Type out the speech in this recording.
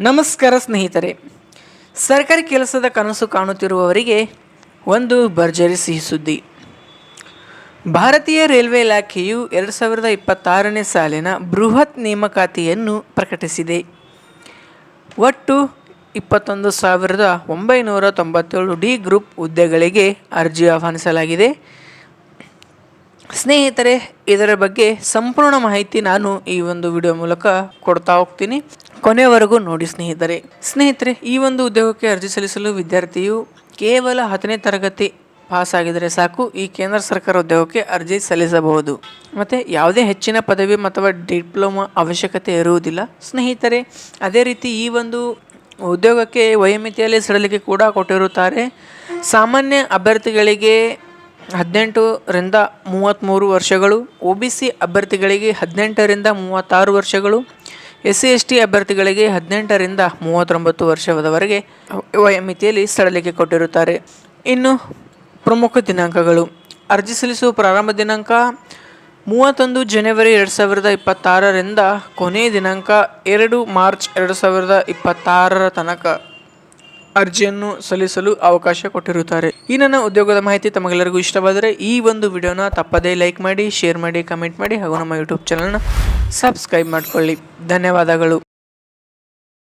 ನಮಸ್ಕಾರ ಸ್ನೇಹಿತರೆ. ಸರ್ಕಾರಿ ಕೆಲಸದ ಕನಸು ಕಾಣುತ್ತಿರುವವರಿಗೆ ಒಂದು ಭರ್ಜರಿ ಸಿಹಿ ಸುದ್ದಿ. ಭಾರತೀಯ ರೈಲ್ವೆ ಇಲಾಖೆಯು ಎರಡು ಸಾವಿರದ ಇಪ್ಪತ್ತಾರನೇ ಸಾಲಿನ ಬೃಹತ್ ನೇಮಕಾತಿಯನ್ನು ಪ್ರಕಟಿಸಿದೆ. ಒಟ್ಟು ಇಪ್ಪತ್ತೊಂದು ಸಾವಿರದ ಒಂಬೈನೂರ ತೊಂಬತ್ತೇಳು ಡಿ ಗ್ರೂಪ್ ಹುದ್ದೆಗಳಿಗೆ ಅರ್ಜಿ ಆಹ್ವಾನಿಸಲಾಗಿದೆ. ಸ್ನೇಹಿತರೆ, ಇದರ ಬಗ್ಗೆ ಸಂಪೂರ್ಣ ಮಾಹಿತಿ ನಾನು ಈ ಒಂದು ವಿಡಿಯೋ ಮೂಲಕ ಕೊಡ್ತಾ ಹೋಗ್ತೀನಿ. ಕೊನೆಯವರೆಗೂ ನೋಡಿ ಸ್ನೇಹಿತರೆ. ಸ್ನೇಹಿತರೆ, ಈ ಒಂದು ಉದ್ಯೋಗಕ್ಕೆ ಅರ್ಜಿ ಸಲ್ಲಿಸಲು ವಿದ್ಯಾರ್ಥಿಯು ಕೇವಲ ಹತ್ತನೇ ತರಗತಿ ಪಾಸ್ ಆಗಿದರೆ ಸಾಕು, ಈ ಕೇಂದ್ರ ಸರ್ಕಾರ ಉದ್ಯೋಗಕ್ಕೆ ಅರ್ಜಿ ಸಲ್ಲಿಸಬಹುದು. ಮತ್ತು ಯಾವುದೇ ಹೆಚ್ಚಿನ ಪದವಿ ಅಥವಾ ಡಿಪ್ಲೊಮಾ ಅವಶ್ಯಕತೆ ಇರುವುದಿಲ್ಲ. ಸ್ನೇಹಿತರೆ, ಅದೇ ರೀತಿ ಈ ಒಂದು ಉದ್ಯೋಗಕ್ಕೆ ವಯೋಮಿತಿಯಲ್ಲಿ ಸಡಲಿಕೆ ಕೂಡ ಕೊಟ್ಟಿರುತ್ತಾರೆ. ಸಾಮಾನ್ಯ ಅಭ್ಯರ್ಥಿಗಳಿಗೆ ಹದಿನೆಂಟರಿಂದ ಮೂವತ್ತ್ಮೂರು ವರ್ಷಗಳು, ಒ ಬಿ ಸಿ ಅಭ್ಯರ್ಥಿಗಳಿಗೆ ಹದಿನೆಂಟರಿಂದ ಮೂವತ್ತಾರು ವರ್ಷಗಳು, ಎಸ್ ಸಿ ಎಸ್ ಟಿ ಅಭ್ಯರ್ಥಿಗಳಿಗೆ ಹದಿನೆಂಟರಿಂದ ಮೂವತ್ತೊಂಬತ್ತು ವರ್ಷದವರೆಗೆ ವಯೋಮಿತಿಯಲ್ಲಿ ಸಡಲಿಕೆ ಕೊಟ್ಟಿರುತ್ತಾರೆ. ಇನ್ನು ಪ್ರಮುಖ ದಿನಾಂಕಗಳು. ಅರ್ಜಿ ಸಲ್ಲಿಸುವ ಪ್ರಾರಂಭ ದಿನಾಂಕ ಮೂವತ್ತೊಂದು ಜನವರಿ ಎರಡು ಸಾವಿರದ ಇಪ್ಪತ್ತಾರರಿಂದ ಕೊನೆಯ ದಿನಾಂಕ ಎರಡು ಮಾರ್ಚ್ ಎರಡು ಸಾವಿರದ ಇಪ್ಪತ್ತಾರರ ತನಕ. ಅರ್ಜಿಯನ್ನು ಸಲ್ಲಿಸಲು ಅವಕಾಶ ಕೊಟ್ಟಿರುತ್ತಾರೆ. ಈ ನನ್ನ ಉದ್ಯೋಗದ ಮಾಹಿತಿ ತಮಗೆಲ್ಲರಿಗೂ ಇಷ್ಟವಾದರೆ ಈ ಒಂದು ವಿಡಿಯೋನ ತಪ್ಪದೇ ಲೈಕ್ ಮಾಡಿ, ಶೇರ್ ಮಾಡಿ, ಕಮೆಂಟ್ ಮಾಡಿ ಹಾಗೂ ನಮ್ಮ ಯೂಟ್ಯೂಬ್ ಚಾನಲ್ನ ಸಬ್ಸ್ಕ್ರೈಬ್ ಮಾಡಿಕೊಳ್ಳಿ. ಧನ್ಯವಾದಗಳು.